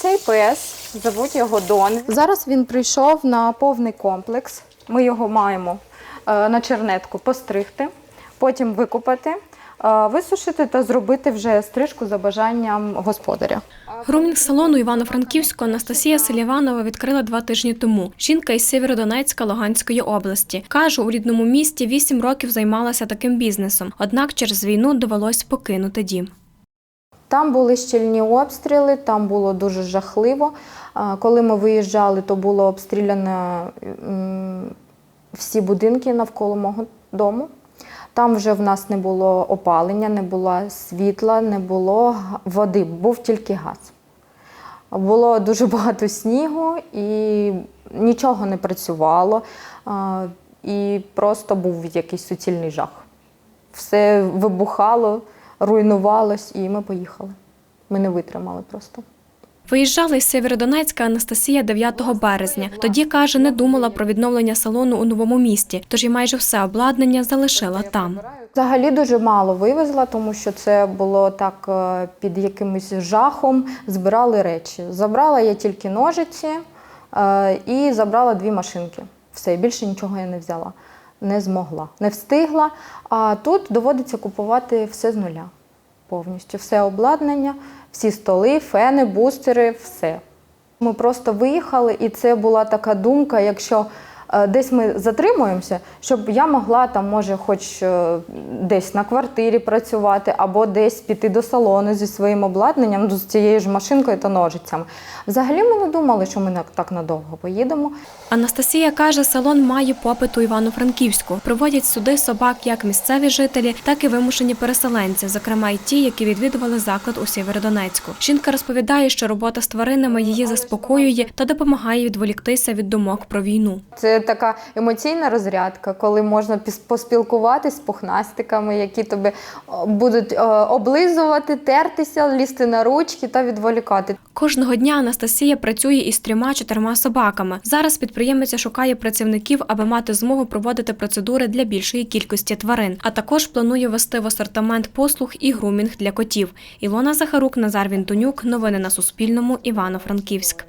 Цей пес, зовуть його Дон. Зараз він прийшов на повний комплекс. Ми його маємо е, на чернетку постригти, потім викупати, е, висушити та зробити вже стрижку за бажанням господаря. Грумінг салону Івано-Франківську Анастасія Селіванова відкрила два тижні тому. Жінка із Сєвєродонецька Луганської області. Каже, у рідному місті вісім років займалася таким бізнесом, однак через війну довелось покинути дім. Там були щільні обстріли, там було дуже жахливо. Коли ми виїжджали, то було обстріляно всі будинки навколо мого дому. Там вже в нас не було опалення, не було світла, не було води, був тільки газ. Було дуже багато снігу і нічого не працювало. І просто був якийсь суцільний жах. Все вибухало, руйнувалось, і ми поїхали. Ми не витримали просто. Виїжджала із Сєвєродонецька Анастасія 9 березня. Тоді каже, не думала про відновлення салону у новому місті, тож і майже все обладнання залишила там. Взагалі дуже мало вивезла, тому що це було так е, під якимось жахом. Збирали речі. Забрала я тільки ножиці е, і забрала дві машинки. Все, більше нічого я не взяла. Не змогла, не встигла. А тут доводиться купувати все з нуля. Повністю все обладнання, всі столи, фени, бустери, все. Ми просто виїхали, і це була така думка, якщо десь ми затримуємося, щоб я могла там, може, хоч е, десь на квартирі працювати, або десь піти до салону зі своїм обладнанням, ну, з цією ж машинкою та ножицями. Взагалі ми не думали, що ми так надовго поїдемо. Анастасія каже, салон має попит у Івано-Франківську. Приводять сюди собак як місцеві жителі, так і вимушені переселенці, зокрема й ті, які відвідували заклад у Сєвєродонецьку. Жінка розповідає, що робота з тваринами її заспокоює та допомагає відволіктися від думок про війну. Це така емоційна розрядка, коли можна поспілкуватись з пухнастиками, які тобі будуть е, облизувати, тертися, лізти на ручки та відволікати. Кожного дня Анастасія працює із трьома-чотирма собаками. Зараз підприємиця шукає працівників, аби мати змогу проводити процедури для більшої кількості тварин. А також планує вести в асортимент послуг і грумінг для котів. Ілона Захарук, Назар Вінтонюк. Новини на Суспільному. Івано-Франківськ.